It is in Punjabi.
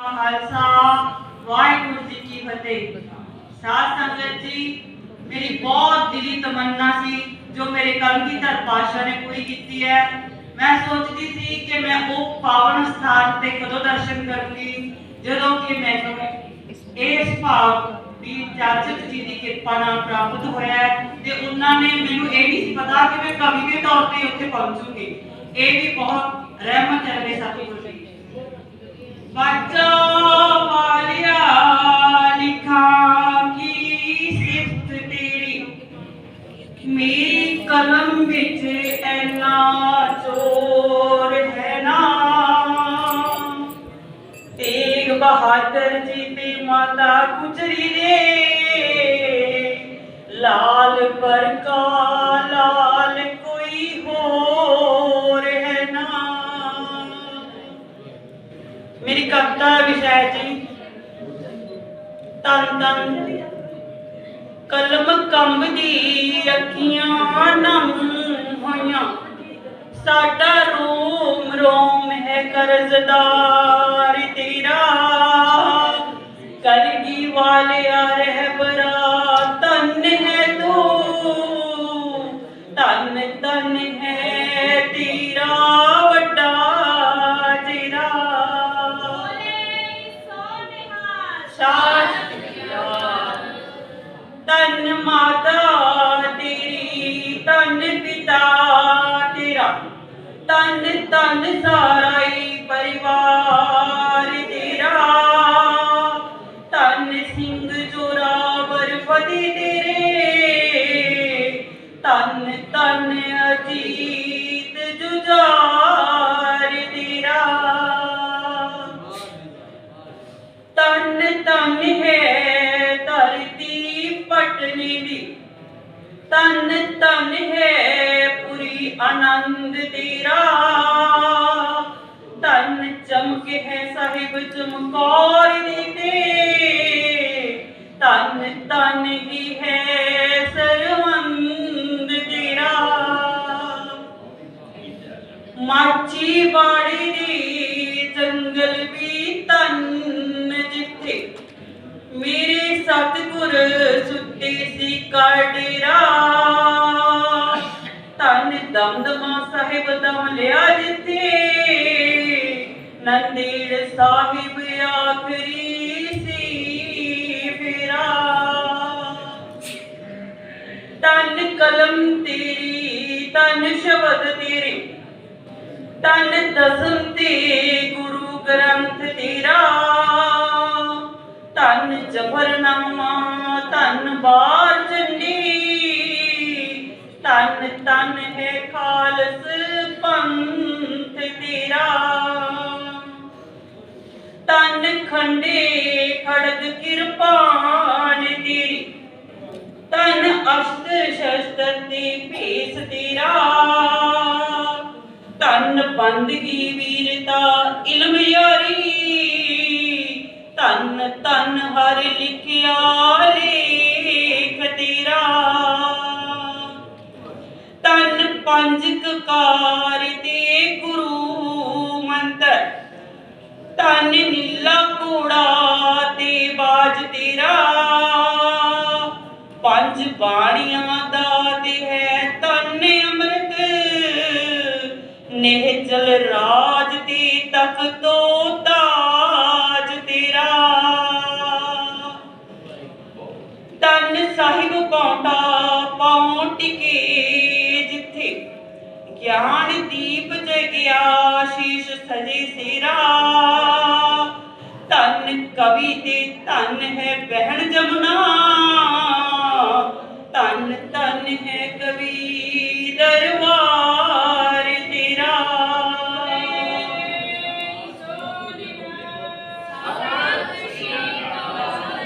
ਖਾਲਸਾ ਵਾਹਿਗੁਰੂ ਜੀ ਕੀ ਫਤਿਹ ਸਾਧ ਸੰਗਤ ਜੀ ਮੇਰੀ ਬਹੁਤ ਦਿਲੀ ਤਮੰਨਾ ਸੀ ਜੋ ਮੇਰੇ ਕਲਗੀਧਰ ਪਾਸ਼ਾ ਨੇ ਪੂਰੀ ਕੀਤੀ ਹੈ ਮੈਂ ਸੋਚਦੀ ਸੀ ਕਿ ਮੈਂ ਉਹ ਪਾਵਨ ਸਥਾਨ ਤੇ ਕਦੋਂ ਦਰਸ਼ਨ ਕਰੂੰਗੀ ਜਦੋਂ ਕਿ ਮੈਨੂੰ ਇਸ ਭਾਵ ਦੀ ਚਾਚਕ ਜੀ ਦੀ ਕਿਰਪਾ ਨਾਲ ਪ੍ਰਾਪਤ ਹੋਇਆ ਤੇ ਉਹਨਾਂ ਨੇ ਮੈਨੂੰ ਇਹ ਨਹੀਂ ਸੀ ਪਤਾ ਕਿ ਮੈਂ ਕਵੀ ਦੇ ਤੌਰ ਤੇ ਉੱਥੇ ਪਹੁੰਚੂਗੀ ਇਹ ਵੀ ਬਹੁਤ ਰਹਿਮਤ ਹੈ ਮੇਰੇ ਸਤਿਗੁਰੂ ਬਹਾਦਰ ਜੀ ਤੇ ਮਾਤਾ ਗੁਜਰੀ ਦੇ ਲਾਲ ਪਰ ਕਾਲਾ ਕਵਿਤਾ ਵਿਸ਼ਾ ਜੀ। ਤਨ ਤਨ ਕਲਮ ਕੰਬਦੀ ਅੱਖੀਆਂ ਨਮ ਹੋਈਆਂ। ਸਾਡਾ ਰੋਮ ਰੋਮ ਹੈ ਕਰਜ਼ਦਾਰ ਤੇਰਾ। ਕਰਗੀ ਵਾਲਿਆ ਰਹਿਬਰਾ ਤਨ ਹੈ ਤੂੰ। ਤਨ ਤਨ ਹੈ ਤੇਰਾ। ਮਾਤਾ ਤੇਰੀ ਤਨ ਪਿਤਾ ਤੇਰਾ। ਤਨ ਤਨ ਸਾਰਾ ਹੀ ਪਰਿਵਾਰ ਤੇਰਾ। ਤਨ ਸਿੰਘ ਜੋਰਾਵਰ ਫਤਿਹ ਤੇਰੇ। ਤਨ ਤਨ ਅਜੀਤ ਜੁਝਾਰ ਤੇਰਾ। ਤਨ ਤਨ ਤਨ ਤਨ ਹੈ ਪੁਰੀ ਆਨੰਦ ਤੇਰਾ। ਤਨ ਚਮਕ ਹੈ ਸਾਹਿਬ ਚਮਕੌਰ ਦੀ ਤੇ। ਤਨ ਤਨ ਹੀ ਹੈ ਸਰਵੰਦ ਤੇਰਾ। ਮਾਚੀ ਬਾੜੀ ਦੀ ਜੰਗਲ ਵੀ ਤਨ ਜਿੱਥੇ ਮੇਰੇ ਸਤਿਗੁਰ ਸੁੱਤੇ ਸੀ ਕਾਡੇਰਾ ਤਨ ਦਮਦਮਾ ਸਾਹਿਬ ਦਮ ਲਿਆ ਜਿੱਥੇ। ਨੰਦੇੜ ਸਾਹਿਬ ਆਖਰੀ ਸੀ ਫੇਰਾ। ਤਨ ਕਲਮ ਤੇਰੀ ਤਨ ਸ਼ਬਦ ਤੇਰੇ। ਤਨ ਦਸਮ ਤੇ ਗੁਰੂ ਗ੍ਰੰਥ ਤੇਰਾ। ਤਨ ਜਬਰਨਾਮਾ ਤਨ ਬਾਰ ਚੰਡੀ ਤਨ ਤਨ ਹੈ ਖਾਲਸ ਪੰਥ ਤੇਰਾ ਤਨ ਖੰਡੇ ਖੜਗ ਕਿਰਪਾਨ ਤੇਰੀ ਤਨ ਅਸ਼ਤ ਸ਼ਸਤਰ ਦੀ ਭੇਸ ਤੇਰਾ ਤਨ ਬੰਦਗੀ ਵੀਰਤਾ ਇਲਮ ਯਾਰੀ। ਤਨ ਤਨ ਹਰ ਲਿਖਿਆ। ਤਨ ਪੰਜ ਤੇ ਗੁਰੂ ਮੰਤਰ ਤਨ ਨੀਲਾ ਘੋੜਾ ਤੇ ਬਾਜ ਤੇਰਾ। ਪੰਜ ਬਾਣੀਆਂ ਦਾ ਤੇ ਹੈ ਤਨ ਅੰਮ੍ਰਿਤ, ਨਿਹਚਲ ਰਾਜ ਤੇ ਤਖਤੋ ਗਿਆਨ ਦੀਪ ਜਗਿਆ ਸ਼ੀਸ਼ ਸਜੇ ਸਿਰਾ। ਤਨ ਕਵੀ ਤੇ ਧਨ ਹੈ ਬਹਿਣ ਜਮਨਾ। ਤਨ ਤਨ ਹੈ